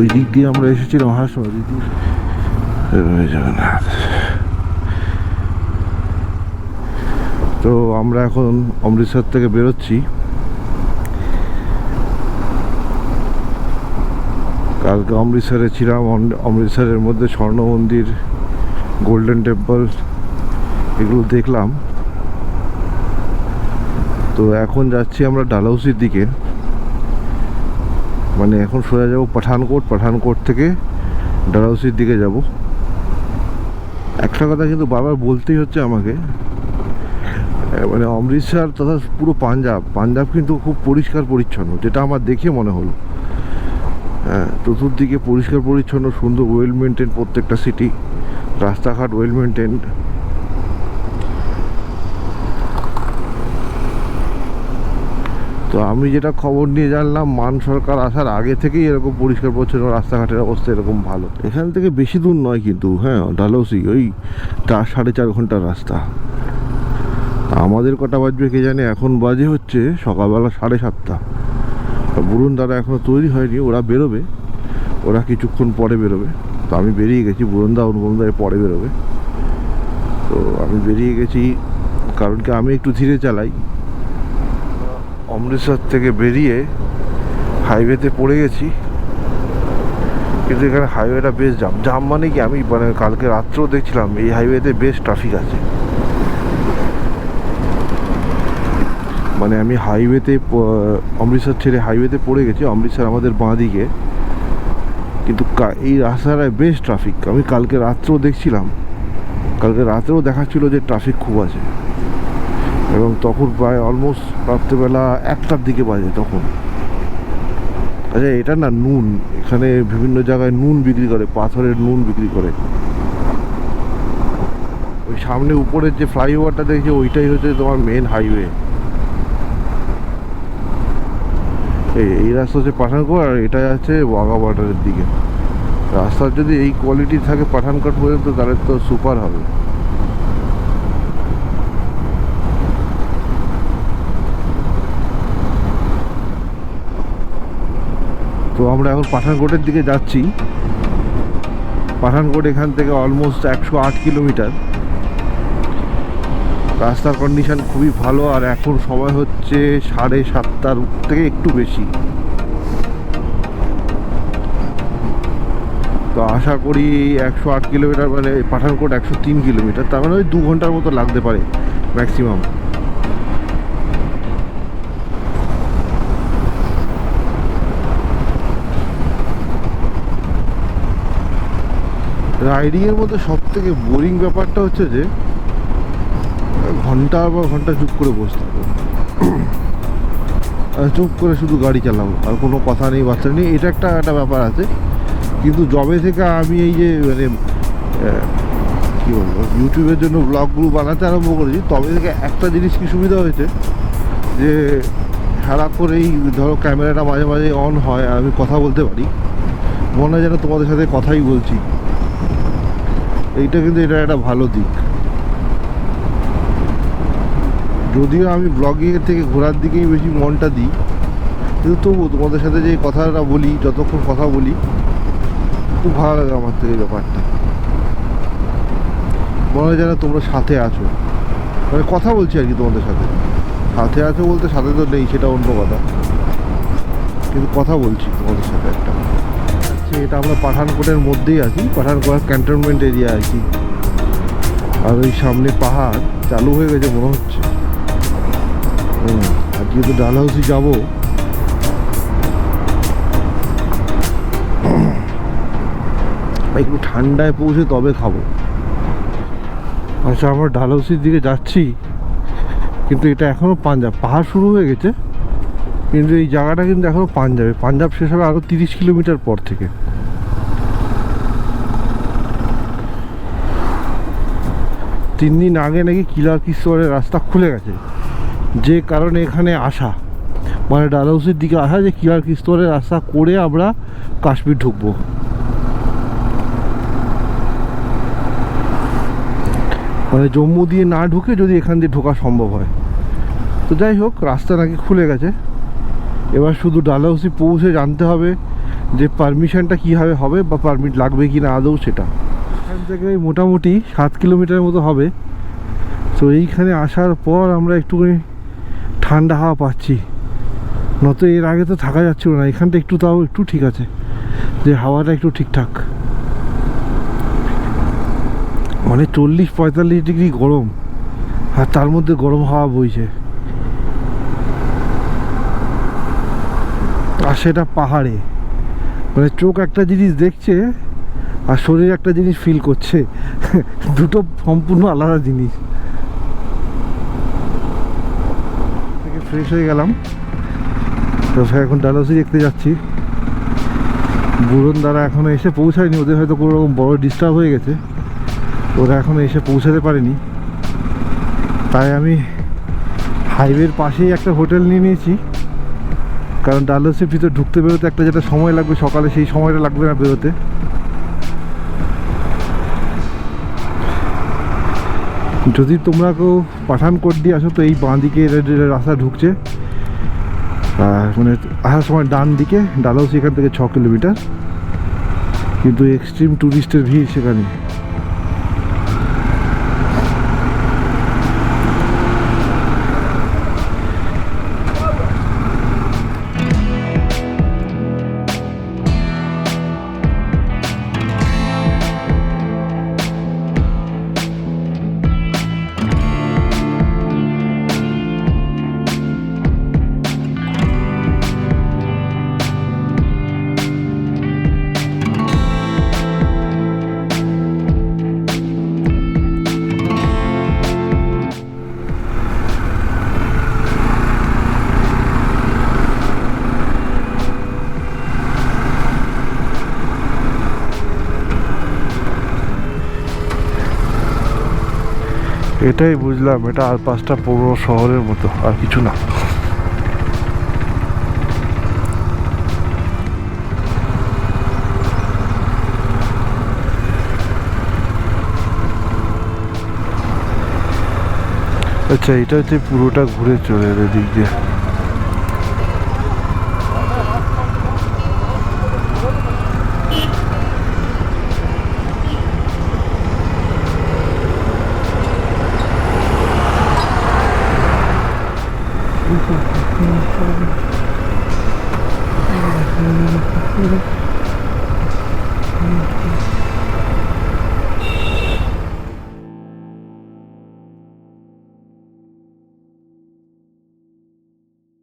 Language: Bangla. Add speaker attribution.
Speaker 1: ওই দিক দিয়ে আমরা এসেছিলাম হাসো জগন্নাথ। তো আমরা এখন অমৃতসর থেকে বেরোচ্ছি। কালকে অমৃতসরে ছিলাম অম- অমৃতসরের মধ্যে স্বর্ণ মন্দির, গোল্ডেন টেম্পল, এগুলো দেখলাম। তো এখন যাচ্ছি আমরা ডালহৌসির দিকে। মানে এখন সোজা যাব পাঠানকোট পাঠানকোট থেকে ডালহৌসির দিকে যাব। একটা কথা কিন্তু বারবার বলতেই হচ্ছে আমাকে। মানে অমৃতসর তথা পুরো পাঞ্জাব পাঞ্জাব কিন্তু খুব পরিষ্কার পরিচ্ছন্ন, যেটা আমার দেখে মনে হলো। হ্যাঁ চতুর্দিকে পরিষ্কার পরিচ্ছন্ন, সুন্দর ওয়েল মেনটেন প্রত্যেকটা সিটি রাস্তাঘাট ওয়েল মেনটেন তো আমি যেটা খবর নিয়ে জানলাম, মান সরকার আসার আগে থেকেই এরকম পরিষ্কার পরিচ্ছন্ন রাস্তাঘাটের অবস্থা এরকম ভালো। এখান থেকে বেশি দূর নয় কিন্তু হ্যাঁ ডালহৌসি ওই চার, সাড়ে চার ঘণ্টার রাস্তা। আমাদের কটা বাজবে কে জানে, এখন বাজে হচ্ছে সকালবেলা সাড়ে সাতটা। তা বরুণ দাদা এখনও তৈরি হয়নি, ওরা বেরোবে। ওরা কিছুক্ষণ পরে বেরোবে। তো আমি বেরিয়ে গেছি বরুণদা অনুপমদা পরে বেরোবে। তো আমি বেরিয়ে গেছি, কারণ কি আমি একটু ধীরে চালাই। অমৃতসর থেকে বেরিয়ে হাইওয়েতে পড়ে গেছি। কিন্তু এখানে হাইওয়েটা বেশ জাম জাম মানে কি? আমি মানে কালকে রাত্রেও দেখছিলাম, এই হাইওয়েতে বেশ ট্রাফিক আছে। মানে আমি হাইওয়েতে অমৃতসর ছেড়ে হাইওয়েতে পড়ে গেছি, অমৃতসর আমাদের বাঁ দিকে। কিন্তু এই রাস্তাটায় বেশ ট্রাফিক আমি কালকে রাত্রেও দেখছিলাম, কালকে রাত্রেও দেখাচ্ছিল যে ট্রাফিক খুব আছে। এবং তখন প্রায় অলমোস্ট রাত্রেবেলা একটার দিকে বাজে তখন। আচ্ছা এটা না নুন। এখানে বিভিন্ন জায়গায় নুন বিক্রি করে, পাথরের নুন বিক্রি করে। ওই সামনে উপরের যে ফ্লাইওভারটা দেখছি, ওইটাই হচ্ছে তোমার মেন হাইওয়ে এই রাস্তা হচ্ছে পাঠানকোট আর এটা আছে ওয়াঘা বর্ডারের দিকে। রাস্তার যদি এই কোয়ালিটি থাকে পাঠানকোট পর্যন্ত, তাহলে তো সুপার হবে। আমরা এখন পাঠানকোটের দিকে যাচ্ছি। পাঠানকোট এখান থেকে অলমোস্ট একশো আট কিলোমিটার। রাস্তার কন্ডিশন খুবই ভালো আর এখন সময় হচ্ছে সাড়ে সাতটার থেকে একটু বেশি। তো আশা করি একশো আট কিলোমিটার মানে পাঠানকোট একশো তিন কিলোমিটার, তার মানে ওই দু ঘণ্টার মতো লাগতে পারে ম্যাক্সিমাম রাইডিংয়ের মধ্যে সব থেকে বোরিং ব্যাপারটা হচ্ছে যে, ঘণ্টা বা ঘণ্টা চুপ করে বসতে হবে। আর চুপ করে শুধু গাড়ি চালাবো, আর কোনো কথা নেই, বাচ্চা নেই, এটা একটা একটা ব্যাপার আছে। কিন্তু জবে থেকে আমি এই যে মানে কী বলব, ইউটিউবের জন্য ব্লগগুলো বানাতে আরম্ভ করেছি, তবে থেকে একটা জিনিস কি সুবিধা হয়েছে, যে সারা করেই ধরো ক্যামেরাটা মাঝে মাঝে অন হয়, আর আমি কথা বলতে পারি। মনে হয় যেন তোমাদের সাথে কথাই বলছি। এইটা কিন্তু এটা একটা ভালো দিক। যদিও আমি ব্লগিংয়ের থেকে ঘোরার দিকেই বেশি মনটা দিই, কিন্তু তবুও তোমাদের সাথে যে কথাটা বলি, যতক্ষণ কথা বলি, খুব ভালো লাগে আমার থেকে ব্যাপারটা। মনে হয় যেন তোমরা সাথে আছো। মানে কথা বলছি আর কি তোমাদের সাথে। সাথে আছো বলতে সাথে তো নেই, সেটা অন্য কথা। কিন্তু কথা বলছি তোমাদের সাথে একটা। আচ্ছা, এটা আমরা পাঠানকোটের মধ্যেই আছি পাঠানকোট ক্যান্টনমেন্ট এরিয়া আছি। আর ওই সামনে পাহাড় চালু হয়ে গেছে মনে হচ্ছে। আর যেহেতু ডালহাউসি যাব একটু ঠান্ডায় পৌঁছে তবে খাব। আচ্ছা আমরা ডালহাউসির দিকে যাচ্ছি কিন্তু এটা এখনও পাঞ্জাব পাহাড় শুরু হয়ে গেছে। কিন্তু এই জায়গাটা কিন্তু এখনও পাঞ্জাবে। পাঞ্জাব শেষ হবে আরও তিরিশ কিলোমিটার পর থেকে। তিন দিন আগে নাকি কিলার কিশোরের রাস্তা খুলে গেছে। যে কারণে এখানে আসা। মানে ডালহাউসির দিকে আসা যে কিলার কিস্তরের রাস্তা করে আমরা কাশ্মীর ঢুকবো। মানে জম্মু দিয়ে না ঢুকে যদি এখান দিয়ে ঢোকা সম্ভব হয়। তো যাই হোক, রাস্তা নাকি খুলে গেছে। এবার শুধু ডালহাউসি পৌঁছে জানতে হবে যে পারমিশনটা কীভাবে হবে বা পারমিট লাগবে কি না আদৌ সেটা। এখান থেকে মোটামুটি সাত কিলোমিটার মতো হবে। তো এইখানে আসার পর আমরা একটুখানি ঠান্ডা হাওয়া পাচ্ছি। নয়তো এর আগে তো থাকা যাচ্ছিল না, এখানটা একটু তাও একটু ঠিক আছে, যে হাওয়াটা একটু ঠিকঠাক। মানে চল্লিশ পঁয়তাল্লিশ ডিগ্রি গরম, আর তার মধ্যে গরম হাওয়া বইছে। আর সেটা পাহাড়ে। মানে চোখ একটা জিনিস দেখছে আর শরীর একটা জিনিস ফিল করছে। দুটো সম্পূর্ণ আলাদা জিনিস। ফ্রেশ হয়ে গেলাম। তো এখন ডালাসি দেখতে যাচ্ছি। বুড়ন দ্বারা এখনও এসে পৌঁছায়নি। ওদের হয়তো কোনো রকম বড় ডিস্টার্ব হয়ে গেছে। ওরা এখনও এসে পৌঁছাতে পারেনি। তাই আমি হাইওয়ের পাশেই একটা হোটেল নিয়ে নিয়েছি। কারণ ডালাসের ভিতরে ঢুকতে বেরোতে একটা যেটা সময় লাগবে সকালে, সেই সময়টা লাগবে না বেরোতে। যদি তোমরা কেউ পাঠানকোট দিয়ে আসো, তো এই বাঁ দিকে রাস্তা ঢুকছে। মানে আসার সময় ডান দিকে ডালাউসি এখান থেকে ছ কিলোমিটার। কিন্তু এক্সট্রিম ট্যুরিস্টের ভিড় সেখানে। এটাই বুঝলাম, এটা আর পাঁচটা পুরো শহরের মতো, আর কিছু না। আচ্ছা এটা হচ্ছে পুরোটা ঘুরে চলে এলো দিক দিয়ে